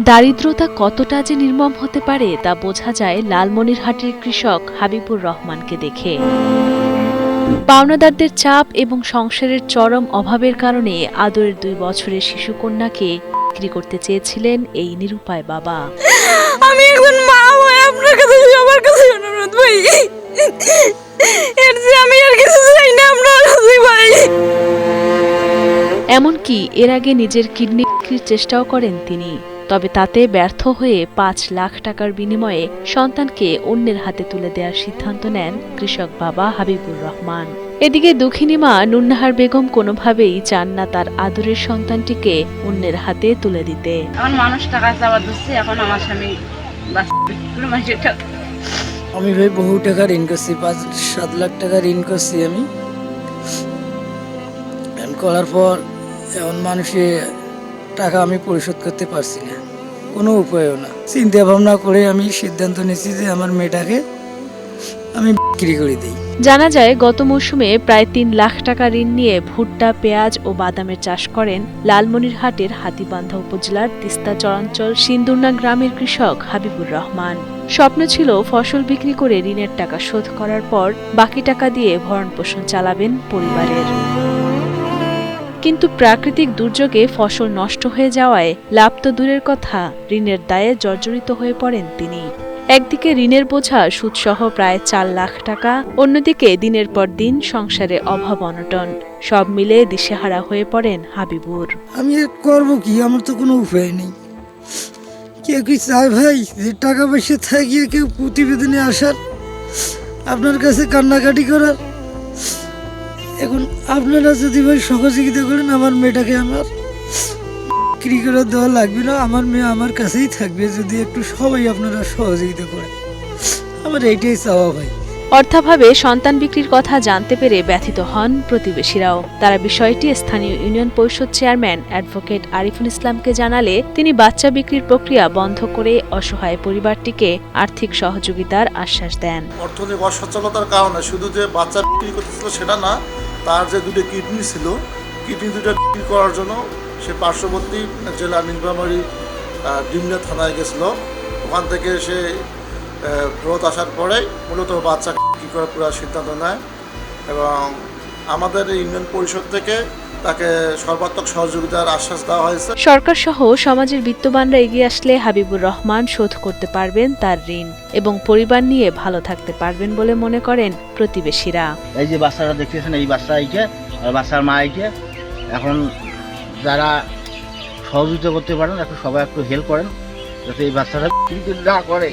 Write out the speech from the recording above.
দারিদ্রতা কতটা যে নির্মম হতে পারে তা বোঝা যায় লালমনিরহাটের কৃষক হাবিবুর রহমানকে দেখে। পাওনাদারদের চাপ এবং সংসারের চরম অভাবের কারণে আদরের দুই বছরের শিশুকন্যাকে বিক্রি করতে চেয়েছিলেন এই নিরুপায় বাবা। আমি একজন মা হয়ে আপনার কাছে সবার কাছে অনুরোধ ভাই। এর যে আমি আর কিছু চাই না আপনার কাছে ভাই। এমনকি এর আগে নিজের কিডনি বিক্রির চেষ্টাও করেন তিনি। তবে তাতে ব্যর্থ হয়ে পাঁচ লাখ টাকার বিনিময়ে সন্তানকে অন্যের হাতে তুলে দেওয়ার সিদ্ধান্ত নেন কৃষক বাবা হাবিবুর রহমান। এদিকে দুঃখিনী মা নুন্নাহার বেগম কোনোভাবেই চান না তার আদরের সন্তানটিকে অন্যের হাতে তুলে দিতে। এখন মানুষ টাকা চাওয়া দিচ্ছে এখন আমার স্বামী আমি ভাই বহু টাকা ঋণ করছি পাঁচ সাত লাখ টাকা ঋণ করছি আমি। করার পর এখন মানুষে টাকা আমি পরিশোধ করতে পারছি না। কোনো উপায়ও না। চিন্তা ভাবনা করে আমি সিদ্ধান্ত নিয়েছি যে আমার মেয়েটাকে আমি বিক্রি করে দিই। জানা যায়, গত মৌসুমে প্রায় তিন লাখ টাকা ঋণ নিয়ে ভুট্টা, পেঁয়াজ ও বাদামের চাষ করেন লালমনিরহাটের হাতিবান্ধা উপজেলার তিস্তা চরাঞ্চল সিন্দুরনা গ্রামের কৃষক হাবিবুর রহমান। স্বপ্ন ছিল ফসল বিক্রি করে ঋণের টাকা শোধ করার পর বাকি টাকা দিয়ে ভরণ পোষণ চালাবেন পরিবারের। কিন্তু প্রাকৃতিক দুর্যোগে ফসল নষ্ট হয়ে যাওয়ায় লাভ তো দূরের কথা, ঋণের দায়ে জর্জরিত হয়ে পড়েন তিনি। একদিকে ঋণের বোঝা সুদসহ প্রায় চার লাখ টাকা, অন্যদিকে দিনের পর দিন সংসারে অভাব অনটন, সব মিলে দিশেহারা হয়ে পড়েন হাবিবুর। আমি করব কি? আমার তো কোনো উপায় নেই। কেউ কি চায় ভাই? যে টাকা পয়সা থাকিয়ে কেউ প্রতিবেদনে আসার। আপনার কাছে কান্নাকাটি করার। এখন আপনারা যদি ভাই সহযোগিতা করেন আমার মেয়েটাকে আমার বিক্রি করে দেওয়া লাগবে না। আমার মেয়ে আমার কাছেই থাকবে যদি একটু সবাই আপনারা সহযোগিতা করেন। আমার এইটাই চাওয়া ভাই। অর্থাভাবে সন্তান বিক্রির কথা জানতে পেরে ব্যথিত হন প্রতিবেশীরাও। তারা বিষয়টি স্থানীয় ইউনিয়ন পরিষদ চেয়ারম্যান অ্যাডভোকেট আরিফুল ইসলামকে জানালে তিনি বাচ্চা বিক্রির প্রক্রিয়া বন্ধ করে অসহায় পরিবারটিকে আর্থিক সহযোগিতার আশ্বাস দেন। অর্থনৈতিক অসচ্ছলতার কারণে শুধু যে বাচ্চা বিক্রি করতেছিল সেটা না তার যে দুটো কিডনি ছিল, কিডনি দুটো বিক্রি করার জন্য সে পার্শ্ববর্তী জেলা নীলফামারী ডিমনা থানায় গেছিল। ওখান থেকে সে ফেরত আসার পরে মূলত বাচ্চা বিক্রি করার পুরো সিদ্ধান্ত নেয়। এবং আমাদের ইউনিয়ন পরিষদ থেকে তাকে সর্বাত্মক সহযোগিতার আশ্বাস দেওয়া হয়েছে। সরকার সহ সমাজের বিত্তবানরা এগিয়ে আসলে হাবিবুর রহমান শোধ করতে পারবেন তার ঋণ এবং পরিবার নিয়ে ভালো থাকতে পারবেন বলে মনে করেন প্রতিবেশীরা। এই যে বাচ্চারা দেখতেছেন এই বাচ্চা এইটা আর বাচ্চার মা এইটা এখন যারা সহযোগিতা করতে পারেন একটু সবাই একটু হেল্প করেন যাতে এই বাচ্চারা কিন্তু না করে।